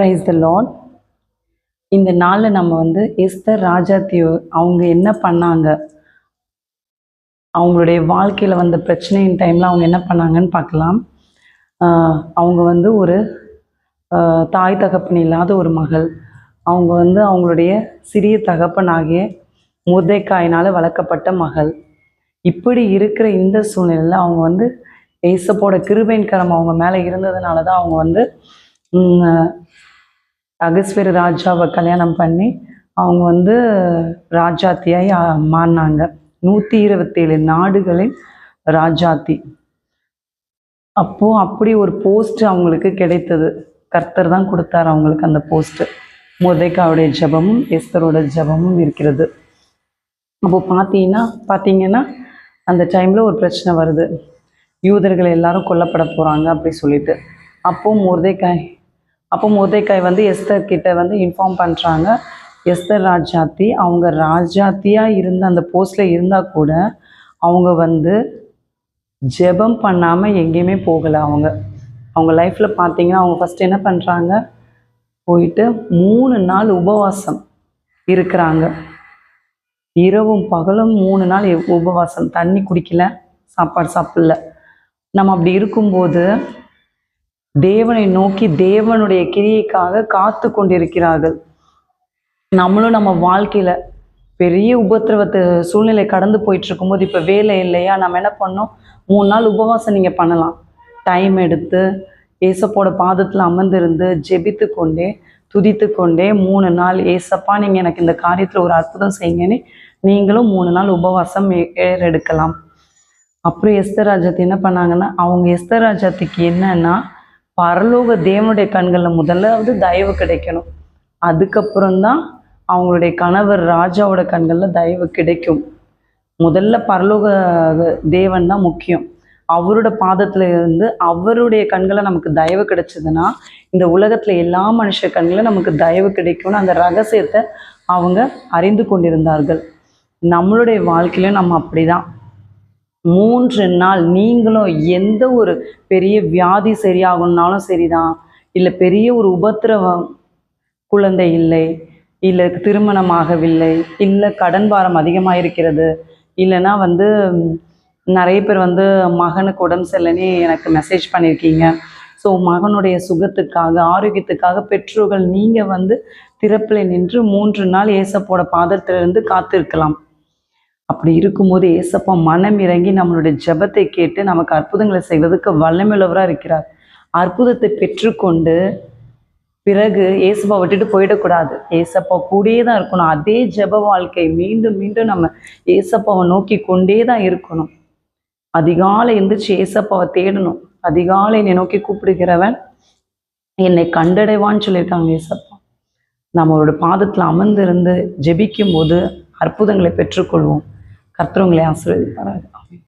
Price த Lord இந்த நாளில் நம்ம வந்து எஸ்தர் ராஜாத்தியோ அவங்க என்ன பண்ணாங்க? அவங்களுடைய வாழ்க்கையில் வந்த பிரச்சனையின் டைமில் அவங்க என்ன பண்ணாங்கன்னு பார்க்கலாம். அவங்க வந்து ஒரு தாய் தகப்பன் இல்லாத ஒரு மகள். அவங்க வந்து அவங்களுடைய சிறிய தகப்பனாகிய முர்தைக்காயினால் வளர்க்கப்பட்ட மகள். இப்படி இருக்கிற இந்த சூழ்நிலையில் அவங்க வந்து ஏசப்போட கிருபையின் கரம் அவங்க மேலே இருந்ததுனால தான் அவங்க வந்து அகஸ்வர ராஜாவை கல்யாணம் பண்ணி அவங்க வந்து ராஜாத்தியாய் மாறினாங்க. நூற்றி இருபத்தேழு நாடுகளின் ராஜாத்தி. அப்போ அப்படி ஒரு போஸ்ட் அவங்களுக்கு கிடைத்தது. கர்த்தர் தான் கொடுத்தாரு அவங்களுக்கு அந்த போஸ்ட்டு முதைக்காவுடைய ஜெபமும் எஸ்தரோட ஜெபமும் இருக்கிறது. அப்போ பார்த்தீங்கன்னா பார்த்தீங்கன்னா அந்த டைமில் ஒரு பிரச்சனை வருது. யூதர்கள் எல்லாரும் கொல்லப்பட போகிறாங்க அப்படி சொல்லிட்டு. அப்போ முருதைக்காய் அப்போ முதைக்காய் வந்து எஸ்தர் கிட்ட வந்து இன்ஃபார்ம் பண்ணுறாங்க எஸ்தர் ராஜாத்தி அவங்க ராஜாத்தியாக இருந்த அந்த போஸ்டில் இருந்தால் கூட அவங்க வந்து ஜெபம் பண்ணாமல் எங்கேயுமே போகலை அவங்க. அவங்க லைஃப்பில் பார்த்தீங்கன்னா அவங்க ஃபஸ்ட்டு என்ன பண்ணுறாங்க போயிட்டு மூணு நாள் உபவாசம் இருக்கிறாங்க. இரவும் பகலும் மூணு நாள் உபவாசம். தண்ணி குடிக்கல சாப்பாடு சாப்பிடல. நம்ம அப்படி இருக்கும்போது தேவனை நோக்கி தேவனுடைய கிரியைக்காக காத்து கொண்டிருக்கிறார்கள். நம்மளும் நம்ம வாழ்க்கையில பெரிய உபத்திரவத்து சூழ்நிலை கடந்து போயிட்டு இருக்கும்போது இப்போ வேலை இல்லையா? நம்ம என்ன பண்ணோம்? மூணு நாள் உபவாசம் நீங்கள் பண்ணலாம். டைம் எடுத்து ஏசப்போட பாதத்தில் அமர்ந்திருந்து ஜெபித்து கொண்டே துதித்து கொண்டே மூணு நாள் ஏசப்பா நீங்கள் எனக்கு இந்த காரியத்தில் ஒரு அற்புதம் செய்யுங்கன்னு நீங்களும் மூணு நாள் உபவாசம் ஏறெடுக்கலாம். அப்புறம் எஸ்தர் என்ன பண்ணாங்கன்னா அவங்க எஸ்தராஜத்துக்கு என்னன்னா பரலோக தேவனுடைய கண்களில் முதலாவது தயவு கிடைக்கணும். அதுக்கப்புறம்தான் அவங்களுடைய கணவர் ராஜாவோட கண்களில் தயவு கிடைக்கும். முதல்ல பரலோக தேவன் தான் முக்கியம். அவரோட பாதத்துல இருந்து அவருடைய கண்களை நமக்கு தயவு கிடைச்சதுன்னா இந்த உலகத்துல எல்லா மனுஷ கண்களும் நமக்கு தயவு கிடைக்கும்னு அந்த ரகசியத்தை அவங்க அறிந்து கொண்டிருந்தார்கள். நம்மளுடைய வாழ்க்கையிலும் நம்ம அப்படிதான். மூன்று நாள் நீங்களும் எந்த ஒரு பெரிய வியாதி சரியாகணும்னாலும் சரிதான். இல்லை பெரிய ஒரு உபத்திரவம் குழந்தை இல்லை இல்லை திருமணமாகவில்லை இல்லை கடன் பாரம் அதிகமாக இருக்கிறது இல்லைன்னா வந்து நிறைய பேர் வந்து மகனுக்கு உடம்பு சரியில்லைன்னு எனக்கு மெசேஜ் பண்ணியிருக்கீங்க. ஸோ மகனுடைய சுகத்துக்காக ஆரோக்கியத்துக்காக பெற்றோர்கள் நீங்கள் வந்து திறப்பில் நின்று மூன்று நாள் ஏசப்போட பாதத்திலிருந்து காத்திருக்கலாம். அப்படி இருக்கும்போது ஏசப்பா மனம் இறங்கி நம்மளுடைய ஜெபத்தை கேட்டு நமக்கு அற்புதங்களை செய்வதற்கு வல்லமையுள்ளவராக இருக்கிறார். அற்புதத்தை பெற்றுக்கொண்டு பிறகு ஏசப்பா விட்டுட்டு போயிடக்கூடாது. ஏசப்பா கூடயே தான் இருக்கணும். அதே ஜெப வாழ்க்கை மீண்டும் மீண்டும் நம்ம ஏசப்பாவை நோக்கி கொண்டே தான் இருக்கணும். அதிகாலை எந்திரிச்சு ஏசப்பாவை தேடணும். அதிகாலை என்னை நோக்கி கூப்பிடுகிறவன் என்னை கண்டடைவான்னு சொல்லியிருக்காங்க ஏசப்பா. நம்மளோட பாதத்தில் அமர்ந்திருந்து ஜெபிக்கும் போது அற்புதங்களை பெற்றுக்கொள்வோம். കർത്തൃങ്ങളെ ആശ്രയിപ്പാറാകാം